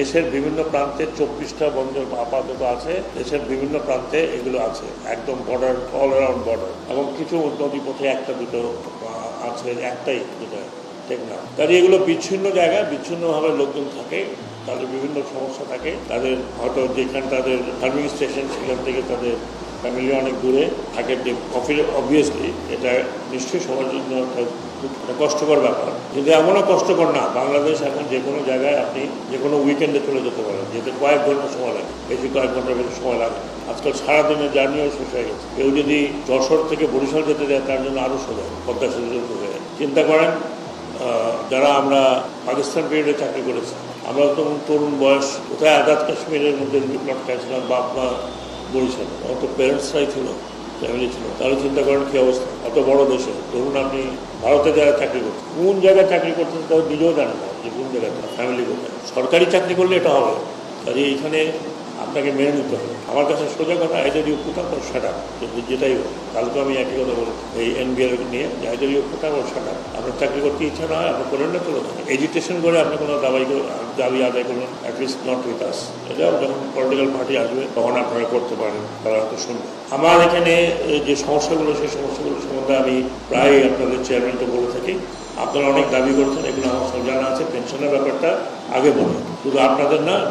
দেশের বিভিন্ন প্রান্তে চব্বিশটা বন্দর আপাতত আছে, দেশের বিভিন্ন প্রান্তে এগুলো আছে, একদম বর্ডার অল অ্যারাউন্ড বর্ডার এবং কিছু নদী পথে একটা দুটো আছে, একটাই দুটো টেকনা তাহলে এগুলো বিচ্ছিন্ন জায়গায় বিচ্ছিন্নভাবে লোকজন থাকে, তাদের বিভিন্ন সমস্যা থাকে। তাদের হয়তো যেখানে তাদের ফার্মিং স্টেশন সেখান থেকে তাদের ফ্যামিলি অনেক দূরে থাকে অবভিয়াসলি এটা নিশ্চয়ই সবার জন্য একটা কষ্টকর ব্যাপার। কিন্তু এমনও কষ্টকর না, বাংলাদেশ এখন যে কোনো জায়গায় আপনি যে কোনো উইকেন্ডে চলে যেতে পারেন। যেতে কয়েক ঘণ্টা সময় লাগে, বেশি কয়েক ঘণ্টা বেশি সময় লাগে। আজকাল সারাদিনের জার্নিও শেষ হয়ে গেছে। কেউ যদি যশোর থেকে বরিশাল যেতে যায়, তার জন্য আরও সোজা, পদ্মা সেতু হয়ে চিন্তা করেন যারা আমরা পাকিস্তান পিরিয়ডে চাকরি করেছি, আমরা তখন তরুণ বয়স, কোথায় আজাদ কাশ্মীরের মধ্যে লটকাইছিলাম বাপ বরিশাল অত প্যারেন্টসরাই ছিল ফ্যামিলি ছিল, তাহলে চিন্তা করেন কী অবস্থা? অত বড় দেশে, ধরুন আপনি ভারতে যারা চাকরি করছেন কোন জায়গায় চাকরি করছেন তাও নিজেও জানেন না যে কোন জায়গায় ফ্যামিলি কোথায়। সরকারি চাকরি করলে এটা হবে কাজে এইখানে আপনাকে মেনে নিতে হবে। আমার কাছে সোজা কথা আইডারি পুটা ওর সাটা যেটাই হোক, কালকে আমি একই কথা বলি এই এনবিআর নিয়ে আইডারি পুটা ওর সাটা চাকরি করতে ইচ্ছা না হয়, আপনি করেন না যান এডুকেশন করে আপনি কোনো দাবি দাবি আদায় করুন অ্যাটলিস্ট নট উইথ আস এটা যখন পলিটিক্যাল পার্টি আসবে, তখন আপনারা করতে পারেন, তারা হয়তো শুনবে। আমার এখানে যে সমস্যাগুলো, সেই সমস্যাগুলো সম্বন্ধে আমি প্রায় আপনাদের চেয়ারম্যানকে বলে থাকি। আপনারা অনেক দাবি করছেন, এগুলো আমার সব জানা আছে। পেনশনের ব্যাপারটা আগে বলুন। শুধু আপনাদের না